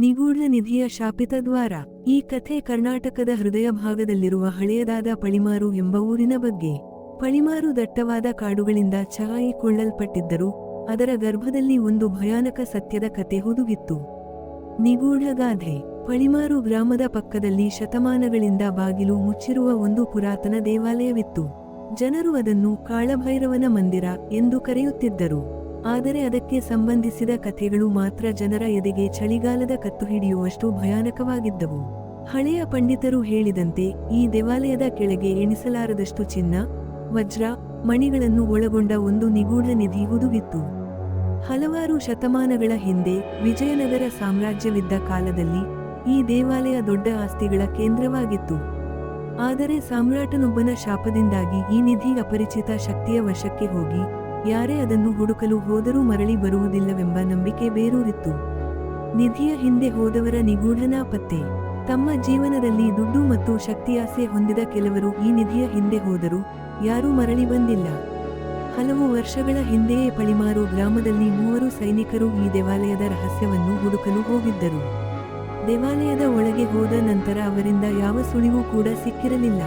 ನಿಗೂಢ ನಿಧಿಯ ಶಾಪಿತ ದ್ವಾರ. ಈ ಕಥೆ ಕರ್ನಾಟಕದ ಹೃದಯ ಭಾಗದಲ್ಲಿರುವ ಹಳೆಯದಾದ ಪಳಿಮಾರು ಎಂಬ ಊರಿನ ಬಗ್ಗೆ. ಪಳಿಮಾರು ದಟ್ಟವಾದ ಕಾಡುಗಳಿಂದ ಛಾಯಿಕೊಳ್ಳಲ್ಪಟ್ಟಿದ್ದರೂ ಅದರ ಗರ್ಭದಲ್ಲಿ ಒಂದು ಭಯಾನಕ ಸತ್ಯದ ಕಥೆ ಹುದುಗಿತ್ತು. ನಿಗೂಢ ಗಾಧೆ ಪಳಿಮಾರು ಗ್ರಾಮದ ಪಕ್ಕದಲ್ಲಿ ಶತಮಾನಗಳಿಂದ ಬಾಗಿಲು ಮುಚ್ಚಿರುವ ಒಂದು ಪುರಾತನ ದೇವಾಲಯವಿತ್ತು. ಜನರು ಅದನ್ನು ಕಾಳಭೈರವನ ಮಂದಿರ ಎಂದು ಕರೆಯುತ್ತಿದ್ದರು. ಆದರೆ ಅದಕ್ಕೆ ಸಂಬಂಧಿಸಿದ ಕಥೆಗಳು ಮಾತ್ರ ಜನರ ಎದೆಗೆ ಚಳಿಗಾಲದ ಕತ್ತು ಹಿಡಿಯುವಷ್ಟು ಭಯಾನಕವಾಗಿದ್ದವು. ಹಳೆಯ ಪಂಡಿತರು ಹೇಳಿದಂತೆ ಈ ದೇವಾಲಯದ ಕೆಳಗೆ ಎಣಿಸಲಾರದಷ್ಟು ಚಿನ್ನ, ವಜ್ರ, ಮಣಿಗಳನ್ನು ಒಳಗೊಂಡ ಒಂದು ನಿಗೂಢ ನಿಧಿ ಹುದುಗಿತ್ತು. ಹಲವಾರು ಶತಮಾನಗಳ ಹಿಂದೆ ವಿಜಯನಗರ ಸಾಮ್ರಾಜ್ಯವಿದ್ದ ಕಾಲದಲ್ಲಿ ಈ ದೇವಾಲಯ ದೊಡ್ಡ ಆಸ್ತಿಗಳ ಕೇಂದ್ರವಾಗಿತ್ತು. ಆದರೆ ಸಾಮ್ರಾಟನೊಬ್ಬನ ಶಾಪದಿಂದಾಗಿ ಈ ನಿಧಿ ಅಪರಿಚಿತ ಶಕ್ತಿಯ ವಶಕ್ಕೆ ಹೋಗಿ ಯಾರೇ ಅದನ್ನು ಹುಡುಕಲು ಹೋದರೂ ಮರಳಿ ಬರುವುದಿಲ್ಲವೆಂಬ ನಂಬಿಕೆ ಬೇರೂರಿತ್ತು. ನಿಧಿಯ ಹಿಂದೆ ಹೋದವರ ನಿಗೂಢನಾ ಪತ್ತೆ. ತಮ್ಮ ಜೀವನದಲ್ಲಿ ದುಡ್ಡು ಮತ್ತು ಶಕ್ತಿಯಾಸೆ ಹೊಂದಿದ ಕೆಲವರು ಈ ನಿಧಿಯ ಹಿಂದೆ ಹೋದರೂ ಯಾರೂ ಮರಳಿ ಬಂದಿಲ್ಲ. ಹಲವು ವರ್ಷಗಳ ಹಿಂದೆಯೇ ಪಳಿಮಾರು ಗ್ರಾಮದಲ್ಲಿ ಮೂವರು ಸೈನಿಕರು ಈ ದೇವಾಲಯದ ರಹಸ್ಯವನ್ನು ಹುಡುಕಲು ಹೋಗಿದ್ದರು. ದೇವಾಲಯದ ಒಳಗೆ ಹೋದ ನಂತರ ಅವರಿಂದ ಯಾವ ಸುಳಿವು ಕೂಡ ಸಿಕ್ಕಿರಲಿಲ್ಲ.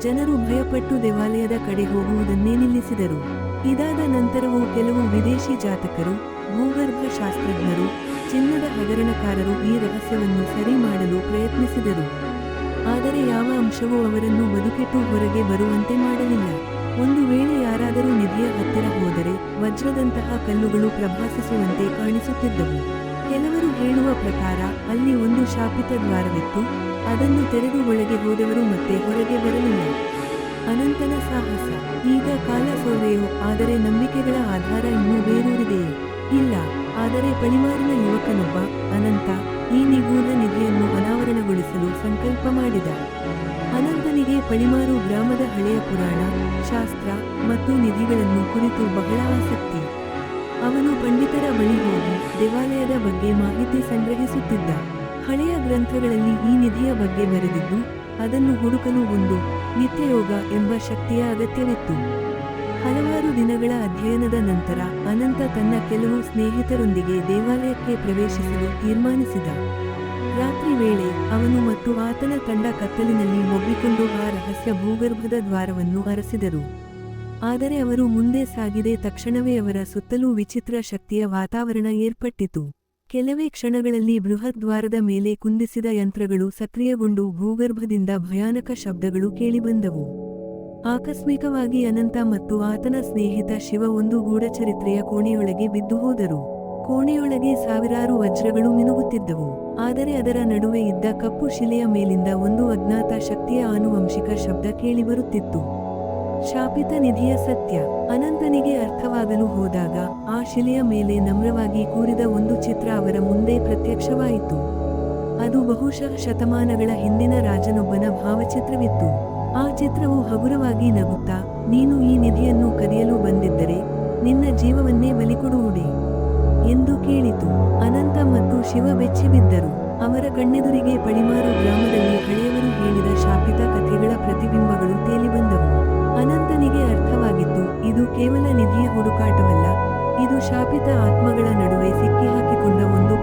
ಜನರು ಭಯಪಟ್ಟು ದೇವಾಲಯದ ಕಡೆ ಹೋಗುವುದನ್ನೇ ನಿಲ್ಲಿಸಿದರು. ಇದಾದ ನಂತರವೂ ಕೆಲವು ವಿದೇಶಿ ಜಾತಕರು ಭೂಗರ್ಭ ಶಾಸ್ತ್ರಜ್ಞರು ಚಿನ್ನದ ಹಗರಣಕಾರರು ಈ ರಹಸ್ಯವನ್ನು ಸರಿ ಮಾಡಲು ಪ್ರಯತ್ನಿಸಿದರು. ಆದರೆ ಯಾವ ಅಂಶವೂ ಅವರನ್ನು ಬದುಕಿಟ್ಟು ಹೊರಗೆ ಬರುವಂತೆ ಮಾಡಲಿಲ್ಲ. ಒಂದು ವೇಳೆ ಯಾರಾದರೂ ನಿಧಿಯ ಹತ್ತಿರ ಹೋದರೆ ವಜ್ರದಂತಹ ಕಲ್ಲುಗಳು ಪ್ರಭಾಸಿಸುವಂತೆ ಕಾಣಿಸುತ್ತಿದ್ದವು. ಕೆಲವರು ಹೇಳುವ ಪ್ರಕಾರ ಅಲ್ಲಿ ಒಂದು ಶಾಪಿತ ದ್ವಾರವಿತ್ತು, ಅದನ್ನು ತೆರೆದು ಒಳಗೆ ಹೋದವರು ಮತ್ತೆ ಹೊರಗೆ ಬರಲಿಲ್ಲ. ಅನಂತನ ಸಾಹಸ. ಈಗ ಕಾಲ ಆದರೆ ನಂಬಿಕೆಗಳ ಆಧಾರ ಇನ್ನೂ ಬೇರೂರಿದೆಯೇ? ಇಲ್ಲ. ಆದರೆ ಪಳಿಮಾರಿನ ಯುವಕನೊಬ್ಬ, ಅನಂತ, ಈ ನಿಗೂಢ ನಿಧಿಯನ್ನು ಅನಾವರಣಗೊಳಿಸಲು ಸಂಕಲ್ಪ ಮಾಡಿದ. ಅನಂತನಿಗೆ ಪಳಿಮಾರು ಗ್ರಾಮದ ಹಳೆಯ ಪುರಾಣ, ಶಾಸ್ತ್ರ ಮತ್ತು ನಿಧಿಗಳನ್ನು ಕುರಿತು ಬಹಳ ಆಸಕ್ತಿ. ಅವನು ಪಂಡಿತರ ಬಳಿ ಹೋಗಿ ದೇವಾಲಯದ ಬಗ್ಗೆ ಮಾಹಿತಿ ಸಂಗ್ರಹಿಸುತ್ತಿದ್ದ. ಹಳೆಯ ಗ್ರಂಥಗಳಲ್ಲಿ ಈ ನಿಧಿಯ ಬಗ್ಗೆ ಬರೆದಿದ್ದು, ಅದನ್ನು ಹುಡುಕಲು ಒಂದು ನಿತ್ಯಯೋಗ ಎಂಬ ಶಕ್ತಿಯ ಅಗತ್ಯವಿತ್ತು. ಹಲವಾರು ದಿನಗಳ ಅಧ್ಯಯನದ ನಂತರ ಅನಂತ ತನ್ನ ಕೆಲವು ಸ್ನೇಹಿತರೊಂದಿಗೆ ದೇವಾಲಯಕ್ಕೆ ಪ್ರವೇಶಿಸಲು ತೀರ್ಮಾನಿಸಿದ. ರಾತ್ರಿ ವೇಳೆ ಅವನು ಮತ್ತು ಆತನ ತಂಡ ಕತ್ತಲಿನಲ್ಲಿ ಒಬ್ಬಿಕೊಂಡು ಆ ರಹಸ್ಯ ಭೂಗರ್ಭದ ದ್ವಾರವನ್ನು ಅರಸಿದರು. ಆದರೆ ಅವರು ಮುಂದೆ ಸಾಗಿದೆ ತಕ್ಷಣವೇ ಅವರ ಸುತ್ತಲೂ ವಿಚಿತ್ರ ಶಕ್ತಿಯ ವಾತಾವರಣ ಏರ್ಪಟ್ಟಿತು. ಕೆಲವೇ ಕ್ಷಣಗಳಲ್ಲಿ ಬೃಹತ್ ದ್ವಾರದ ಮೇಲೆ ಕುಂದಿಸಿದ ಯಂತ್ರಗಳು ಸಕ್ರಿಯಗೊಂಡು ಭೂಗರ್ಭದಿಂದ ಭಯಾನಕ ಶಬ್ದಗಳು ಕೇಳಿಬಂದವು. ಆಕಸ್ಮಿಕವಾಗಿ ಅನಂತ ಮತ್ತು ಆತನ ಸ್ನೇಹಿತ ಶಿವ ಒಂದು ಗೂಢಚರಿತ್ರೆಯ ಕೋಣೆಯೊಳಗೆ ಬಿದ್ದು ಹೋದರು ಕೋಣೆಯೊಳಗೆ ಸಾವಿರಾರು ವಜ್ರಗಳು ಮಿನುಗುತ್ತಿದ್ದವು. ಆದರೆ ಅದರ ನಡುವೆ ಇದ್ದ ಕಪ್ಪು ಶಿಲೆಯ ಮೇಲಿಂದ ಒಂದು ಅಜ್ಞಾತ ಶಕ್ತಿಯ ಆನುವಂಶಿಕ ಶಬ್ದ ಕೇಳಿಬರುತ್ತಿತ್ತು. ಶಾಪಿತ ನಿಧಿಯ ಸತ್ಯ. ಅನಂತನಿಗೆ ಅರ್ಥವಾಗಲು ಹೋದಾಗ, ಆ ಶಿಲೆಯ ಮೇಲೆ ನಮ್ರವಾಗಿ ಕೂರಿದ ಒಂದು ಚಿತ್ರ ಅವರ ಮುಂದೆ ಪ್ರತ್ಯಕ್ಷವಾಯಿತು. ಅದು ಬಹುಶಃ ಶತಮಾನಗಳ ಹಿಂದಿನ ರಾಜನೊಬ್ಬನ ಭಾವಚಿತ್ರವಿತ್ತು. ಆ ಚಿತ್ರವು ಹಗುರವಾಗಿ ನಗುತ್ತಾ, ನೀನು ಈ ನಿಧಿಯನ್ನು ಕದಿಯಲು ಬಂದಿದ್ದರೆ, ನಿನ್ನ ಜೀವವನ್ನೇ ಬಲಿಕೊಡುವುಡೆ ಎಂದು ಕೇಳಿತು. ಅನಂತ ಮತ್ತು ಶಿವ ಬೆಚ್ಚಿಬಿದ್ದರು. ಅವರ ಕಣ್ಣೆದುರಿಗೆ ಪಡಿಮಾರು ಗ್ರಾಮದಲ್ಲಿ ಹಳೆಯವರು ಹೇಳಿದ ಶಾಪಿತ ಕಥೆಗಳ ಹುಡುಕಾಟವಲ್ಲ. ಇದು ಶಾಪಿತ ಆತ್ಮಗಳ ನಡುವೆ ಸಿಕ್ಕಿಹಾಕಿಕೊಂಡ ಒಂದು